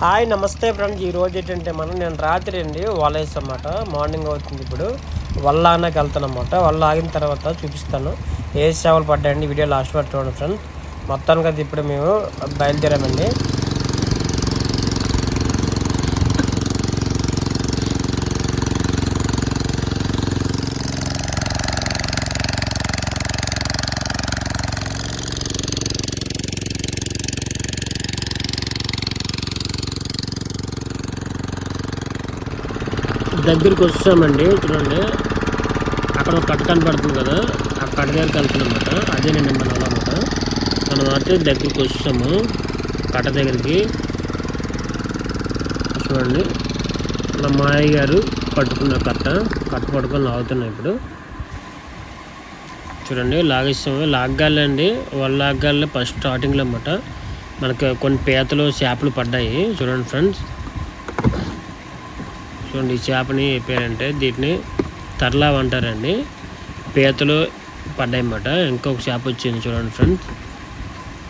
Hi నమస్తే friends. ఈ రోజు ఏంటంటే మనం నేను రాత్రి అండి వలేసాం అన్నమాట. మార్నింగ్ అవుతుంది ఇప్పుడు. వల్లానకి వెళ్తాను అనమాట వల్ల ఆగిన తర్వాత చూపిస్తాను. ఏ సేవలు పడ్డాయండి? వీడియో లాస్ట్ వరకు ఫ్రెండ్స్. మొత్తానికి అది ఇప్పుడు మేము బయలుదేరామండి. దగ్గరికి వస్తామండి చూడండి. అక్కడ ఒక కట్ట కనపడుతుంది కదా ఆ కట్ట దగ్గరికి వెళ్తున్నాం అదే నేను మన అనమాట మనం అయితే దగ్గరికి వస్తాము కట్ట దగ్గరికి. చూడండి. మా మాయ గారు పట్టుకున్న కట్ట కట్ట పట్టుకొని లాగుతున్నాం ఇప్పుడు. చూడండి లాగేస్తాము. లాగ్గాలండి వాళ్ళ లాగ్గాలే ఫస్ట్ స్టార్టింగ్లో అనమాట మనకి కొన్ని పీతలు చేపలు పడ్డాయి. చూడండి ఫ్రెండ్స్ చూడండి ఈ చేపని ఏ పేరంటే దీటిని తర్లావ్ అంటారండి. పీతలు పడ్డాయన్నమాట. ఇంకొక చేప వచ్చింది చూడండి ఫ్రెండ్స్.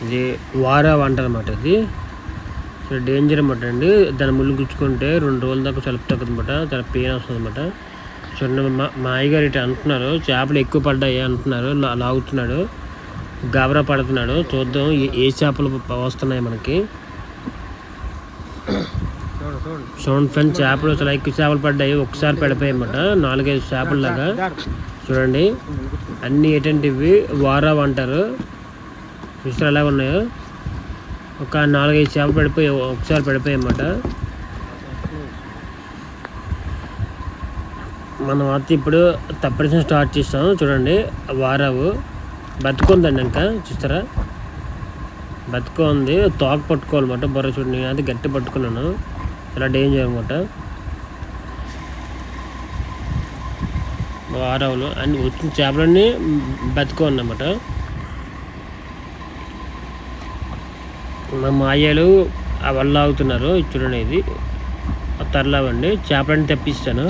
ఇది వారావ్ అంటారన్నమాట ఇది. చాలా డేంజర్ అన్నమాట అండి. దాని ముళ్ళు గుచ్చుకుంటే రెండు రోజుల దాకా చలుపు అనమాట చాలా పెయిన్ వస్తుంది అనమాట చూడండి మా మాయగారు ఇటు అంటున్నారు. చేపలు ఎక్కువ పడ్డాయి అంటున్నారు. లాగుతున్నాడు. గాబరా పడుతున్నాడు. చూద్దాం ఏ- ఏ చేపలు వస్తున్నాయి మనకి. చూడండి ఫ్రెండ్స్ చేపలు చాలా ఎక్కువ చేపలు పడ్డాయి. ఒకసారి పడిపోయాయి అన్నమాట. నాలుగైదు చేపల లాగా. చూడండి. అన్నీ ఎటువంటివి వారావ్ అంటారు. చూసారు ఎలా ఉన్నాయో? ఒక నాలుగైదు చేపలు పడిపోయి ఒకసారి పడిపోయాయి అన్నమాట. మనం అయితే ఇప్పుడు తప్పనిసరి స్టార్ట్ చేస్తాం. చూడండి. వారావు. బతుకుందండి ఇంకా. చూస్తారా బతుకుంది తోక పట్టుకోవాలన్నమాట. బొర్ర చూడండి. అది గట్టి పట్టుకున్నాను. చాలా డేంజర్ అనమాట వారవులు అన్ని వచ్చిన చేపలన్నీ బతుకో అనమాట మా మాయలు వల్ల ఆగుతున్నారు ఇది చూడండి ఇది. తరలావండి చేపలన్నీ తెప్పిస్తాను.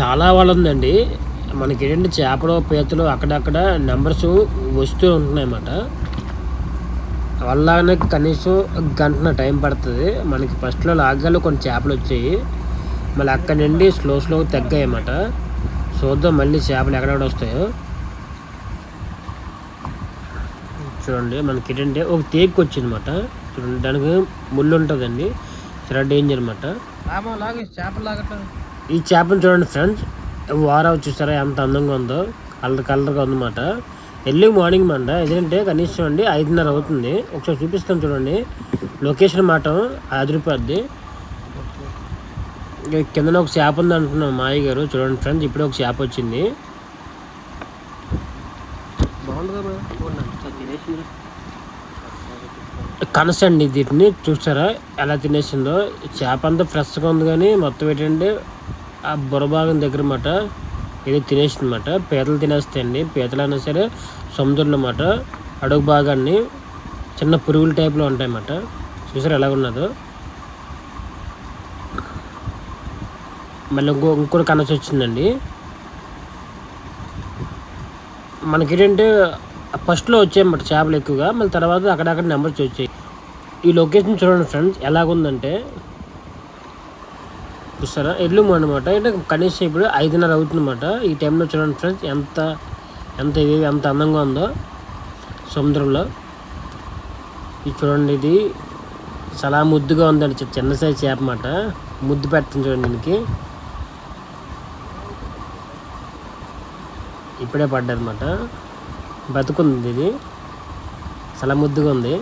చాలా వాళ్ళ ఉందండి. మనకి ఏంటంటే చేపలు పీతలు అక్కడక్కడ నెంబర్స్ వస్తూ ఉంటున్నాయి అన్నమాట వల్లనే కనీసం గంటన టైం పడుతుంది. మనకి ఫస్ట్లో లాగాలు కొన్ని చేపలు వచ్చాయి. మళ్ళీ అక్కడి నుండి స్లో స్లో తగ్గాయి అన్నమాట చూద్దాం మళ్ళీ చేపలు ఎక్కడెక్కడ వస్తాయో. చూడండి మనకి ఏంటంటే ఒక తేక్కి వచ్చిందన్నమాట. చూడండి దానికి ముళ్ళు ఉంటుందండి. చాలా డేంజర్ అనమాట ఈ చేపను చూడండి ఫ్రెండ్స్ వారావు చూసారా ఎంత అందంగా ఉందో. కలర్ కలర్గా ఉందన్నమాట. ఎర్లీ మార్నింగ్ మండ. ఎందుకంటే కనీసం అండి ఐదున్నర అవుతుంది. ఒకసారి చూపిస్తాను చూడండి. లొకేషన్ మాట అదిరిపోద్ది ఇక కిందన ఒక చేప ఉంది అంటున్నాం మాయ గారు. చూడండి ఫ్రెండ్స్ ఇప్పుడే ఒక చేప వచ్చింది. కనస అండి వీటిని చూసారా ఎలా తినేసిందో. చేప అంతా ఫ్రెష్గా ఉంది కానీ మొత్తం ఏంటంటే ఆ బుర్ర భాగం దగ్గర మాట ఇది తినేసింది అనమాట పీతలు తినేస్తాయండి పీతలు అయినా సరే సముద్రంలో అన్నమాట అడుగు భాగాన్ని చిన్న పురుగుల టైప్లో ఉంటాయన్నమాట. చూసారు ఎలా ఉన్నదో? మళ్ళీ ఇంకో ఇంకోటి కనస వచ్చిందండి. మనకి ఏంటంటే ఫస్ట్లో వచ్చాయన్నమాట చేపలు ఎక్కువగా. మళ్ళీ తర్వాత అక్కడక్కడ నెంబర్స్ వచ్చాయి. ఈ లొకేషన్ చూడండి ఫ్రెండ్స్ ఎలాగుందంటే చూస్తారా? ఎల్లు అనమాట అంటే కనీసం ఇప్పుడు ఐదున్నర అవుతుందన్నమాట. ఈ టైంలో చూడండి ఫ్రెండ్స్ ఎంత ఎంత ఇది ఎంత అందంగా ఉందో సముద్రంలో. ఇది చూడండి ఇది చాలా ముద్దుగా ఉందండి. చిన్న సైజ్ చేప అన్నమాట. ముద్దు పెడుతుంది చూడండి దీనికి. ఇప్పుడే పడ్డదన్నమాట. బతుకుంది ఇది. చాలా ముద్దుగా ఉంది.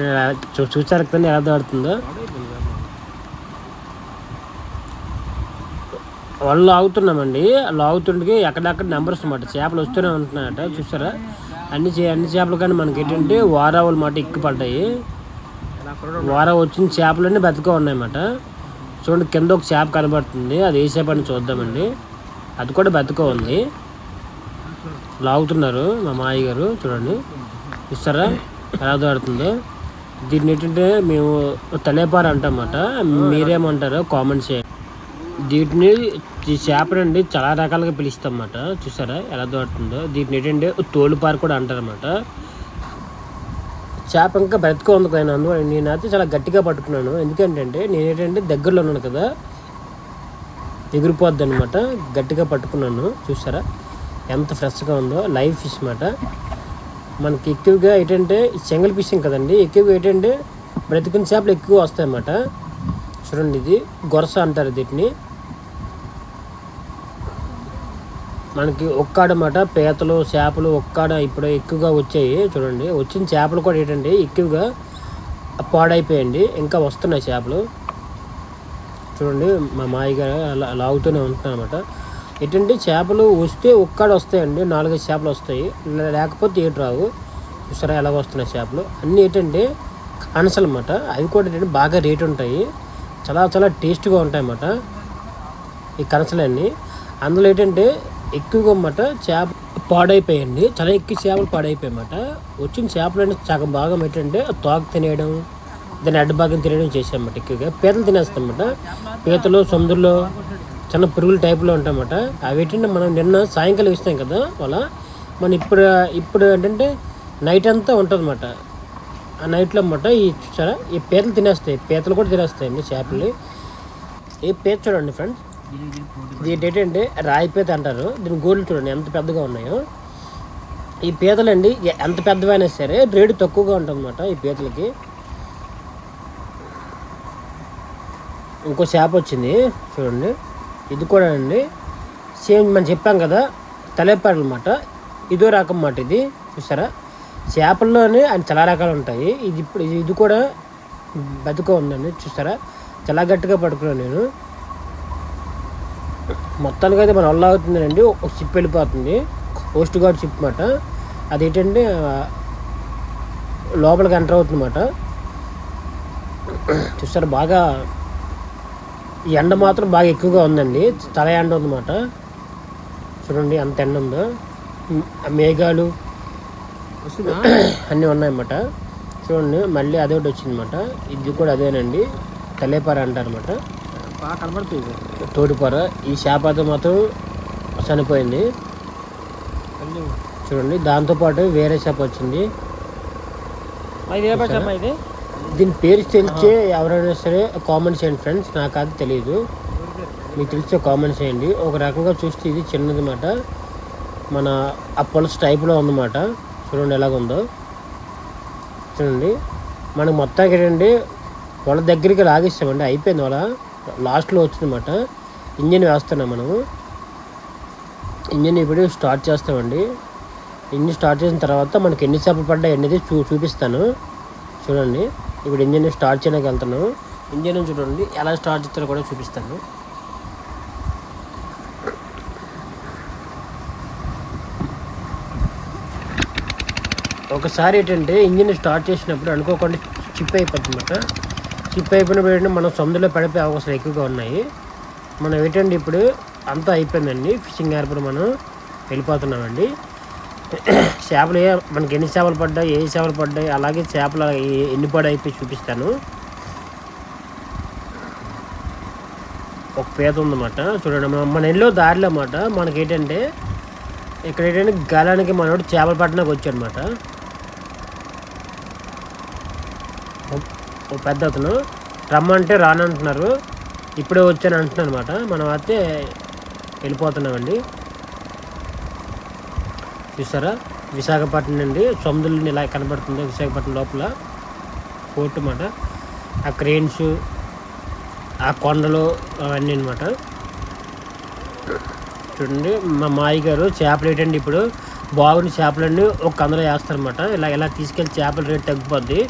చూ- చూసారు కదా ఎలా దాడుతుందో? వాళ్ళు లాగుతున్నామండి. లాగుతుండగా ఎక్కడెక్కడ నెంబర్స్ అన్నమాట. చేపలు వస్తూనే ఉంటున్నాయట చూసారా? అన్ని చే అన్ని చేపలు కానీ మనకి ఏంటంటే వారావులు మాట ఎక్కువ పడ్డాయి. వారా వచ్చిన చేపలన్నీ బతిగా ఉన్నాయన్నమాట. చూడండి కింద ఒక చేప కనబడుతుంది. అది ఏ చేప అని చూద్దామండి. అది కూడా బతుకో ఉంది. లాగుతున్నారు మా మాయ గారు చూడండి. ఇస్తారా ఎలా దాడుతుందో దీన్ని ఏంటంటే మేము తలేపారు అంటామన్నమాట మీరేమంటారో కామెంట్ చేయండి. దీటిని ఈ చేపనండి చాలా రకాలుగా పిలుస్తాం అన్నమాట చూసారా? ఎలా దొరుకుతుందో. దీటిని ఏంటంటే తోలుపారు కూడా అంటారన్నమాట. చేప ఇంకా బ్రతుకు ఉంది కానీ అందువల్ల నేనైతే చాలా గట్టిగా పట్టుకున్నాను. ఎందుకంటే నేను ఏంటంటే దగ్గరలో ఉన్నాను కదా. ఎగిరిపోద్ది అనమాట గట్టిగా పట్టుకున్నాను. చూసారా? ఎంత ఫ్రెష్గా ఉందో. లైవ్ ఫిష్ అనమాట మనకి ఎక్కువగా ఏంటంటే చెంగల్ ఫిషింగ్ కదండి. ఎక్కువగా ఏంటంటే బ్రతికిన చేపలు ఎక్కువ వస్తాయన్నమాట. చూడండి ఇది. గొరస అంటారు దీటిని మనకి ఒక్కాడమాట పీతలు చేపలు ఒక్కాడ ఇప్పుడు ఎక్కువగా వచ్చాయి. చూడండి వచ్చిన చేపలు కూడా ఏంటంటే ఎక్కువగా పాడైపోయండి. ఇంకా వస్తున్నాయి చేపలు. చూడండి మా మాయగారు అలా లాగుతూనే ఉంటున్నాను అనమాట ఏంటంటే చేపలు వస్తే ఒక్కడ వస్తాయండి నాలుగైదు చేపలు వస్తాయి. లేకపోతే ఏటు రావు. చూసారా ఎలాగ వస్తున్నాయి చేపలు. అన్నీ ఏంటంటే కనసలు అనమాట అవి కూడా ఏంటంటే బాగా రేట్ ఉంటాయి. చాలా చాలా టేస్ట్గా ఉంటాయి అన్నమాట. ఈ కనసలన్నీ. అందులో ఏంటంటే ఎక్కువగా అన్నమాట చేప పాడైపోయండి చాలా ఎక్కువ చేపలు పాడైపోయాయి వచ్చిన చేపలు సగం భాగం ఏంటంటే తోక తినేయడం దాని అడ్డ భాగం తినేయడం చేసామన్నమాట ఎక్కువగా. పీతలు తినేస్తామన్నమాట పీతలు సముద్రంలో చిన్న పురుగుల టైప్లో ఉంటాయన్నమాట అవి ఏంటంటే మనం నిన్న సాయంకాలం ఇస్తాం కదా అలా మనం ఇప్పుడు ఇప్పుడు ఏంటంటే నైట్ అంతా ఉంటుందన్నమాట ఆ నైట్లో అన్నమాట ఈ చూసారా? ఈ పీతలు తినేస్తాయి. పీతలు కూడా తినేస్తాయండి చేపలు ఈ పీత చూడండి ఫ్రెండ్స్. ఇది ఏంటంటే రాయి పీత అంటారు. దీని గోళ్ళు చూడండి ఎంత పెద్దగా ఉన్నాయో. ఈ పీతలండి ఎంత పెద్దవైనా సరే రేటు తక్కువగా ఉంటుందన్నమాట ఈ పీతలకి. ఇంకో చేప వచ్చింది చూడండి. ఇది కూడా అండి. సేమ్ మనం చెప్పాం కదా తలేపాడు అనమాట ఇదో రకం మాట ఇది చూసారా? చేపల్లోనే అని చాలా రకాలు ఉంటాయి. ఇది ఇప్పుడు ఇది- ఇది కూడా బతుక ఉందండి చూసారా? చాలా గట్టిగా పడుకున్నాను నేను. మొత్తానికి అయితే మన వల్ల అవుతుందండి. ఒక షిప్ వెళ్ళిపోతుంది. కోస్ట్ గార్డ్ షిప్ మాట. అది ఏంటంటే లోపలికి ఎంటర్ అవుతుందన్నమాట. చూసారా బాగా ఈ ఎండ మాత్రం బాగా ఎక్కువగా ఉందండి. చాలా ఎండ ఉందన్నమాట. చూడండి అంత ఎండ ఉందో. మేఘాలు అన్నీ ఉన్నాయన్నమాట. చూడండి మళ్ళీ అదే ఒకటి వచ్చిందన్నమాట. ఇది కూడా అదేనండి. తలేపార అంటారన్నమాట. కనబడుతుంది తోటిపార ఈ చేప అయితే మాత్రం చనిపోయింది. చూడండి దాంతోపాటు వేరే చేప వచ్చింది. దీని పేరు తెలిసే ఎవరైనా సరే కామెంట్ చేయండి ఫ్రెండ్స్. నాకు అది తెలియదు మీకు తెలిసే కామెంట్ చేయండి. ఒక రకంగా చూస్తే ఇది చిన్నది మాట మన ఆ పులస టైప్లో ఉందన్నమాట. చూడండి ఎలాగుందో. చూడండి. మనకు మొత్తానికి ఏంటంటే వాళ్ళ దగ్గరికి లాగిస్తామండి అయిపోయింది వాళ్ళ. లాస్ట్లో వచ్చిందన్నమాట. ఇంజిన్ వేస్తున్నాం మనము. ఇంజిన్ ఇప్పుడు స్టార్ట్ చేస్తామండి. ఇంజిన్ స్టార్ట్ చేసిన తర్వాత మనకి ఎన్ని చేపలు పడ్డాయి అనేది చూ చూపిస్తాను. చూడండి. ఇప్పుడు ఇంజిన్ స్టార్ట్ చేయడానికి వెళ్తాను ఇంజిన్ చూడండి. ఎలా స్టార్ట్ చేస్తారో కూడా చూపిస్తాను. ఒకసారి ఏంటంటే ఇంజిన్ స్టార్ట్ చేసినప్పుడు అనుకోకుండా చిప్ అయిపోతుంది అనమాట స్కిప్ అయిపోయిన ఏంటంటే మనం సముద్రంలో పడిపోయే అవకాశాలు ఎక్కువగా ఉన్నాయి. మనం ఏంటంటే ఇప్పుడు అంతా అయిపోయిందండి. ఫిషింగ్ ఏర్పడి మనం వెళ్ళిపోతున్నామండి. చేపలు ఏ మనకి ఎన్ని చేపలు పడ్డాయి ఏ చేపలు పడ్డాయి అలాగే చేపలు ఎన్ని పడైపోయి చూపిస్తాను. ఒక పీత ఉందన్నమాట. చూడండి మన- మన ఎల్లో దారిలో అన్నమాట. మనకి ఏంటంటే ఇక్కడ ఏంటంటే గాలానికి మనోడు చేపలు పట్టడానికి వచ్చాడనమాట పెద్ద అతను. రమ్మంటే రానంటున్నారు. ఇప్పుడే వచ్చాను అంటున్నాను అనమాట మనం అయితే వెళ్ళిపోతున్నామండి. చూసారా? విశాఖపట్నం నుండి సముద్రంలో ఇలా కనబడుతుంది. విశాఖపట్నం లోపల పోర్ట్ అనమాట ఆ క్రేన్స్ ఆ కొండలు అవన్నీ అనమాట చూడండి మా మాయ గారు చేపలు ఏంటండి ఇప్పుడు? బాగుండి చేపలన్నీ ఒక కందలో వేస్తారనమాట ఇలా ఇలా తీసుకెళ్ళి చేపల రేట్ తగ్గిపోద్ది.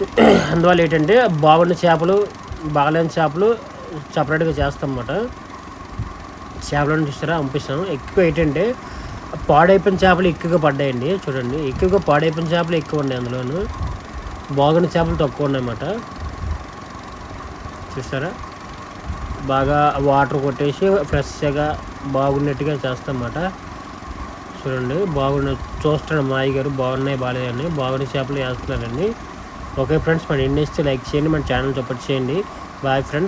అందువల్ల ఏంటంటే బాగున్న చేపలు బాగలేని చేపలు సపరేట్గా చేస్తాం అన్నమాట చేపలను చూస్తారా? పంపిస్తాం ఎక్కువ ఏంటంటే పాడైపోయిన చేపలు ఎక్కువగా పడ్డాయండి. చూడండి. ఎక్కువగా పాడైపోయిన చేపలు ఎక్కువ ఉన్నాయి అందులోను. బాగున్న చేపలు తక్కువ ఉన్నాయన్నమాట. చూస్తారా? బాగా వాటర్ కొట్టేసి ఫ్రెష్గా బాగున్నట్టుగా చేస్తామన్నమాట. చూడండి. బాగున్న చూస్తాడు మా అయ్యగారు బాగున్నాయి బాగాలేదని బాగున్న చేపలు వేస్తున్నారండి. ఓకే ఫ్రెండ్స్ మన ఇండియన్స్ లైక్ చేయండి మన ఛానల్ సపోర్ట్ చేయండి. Bye friends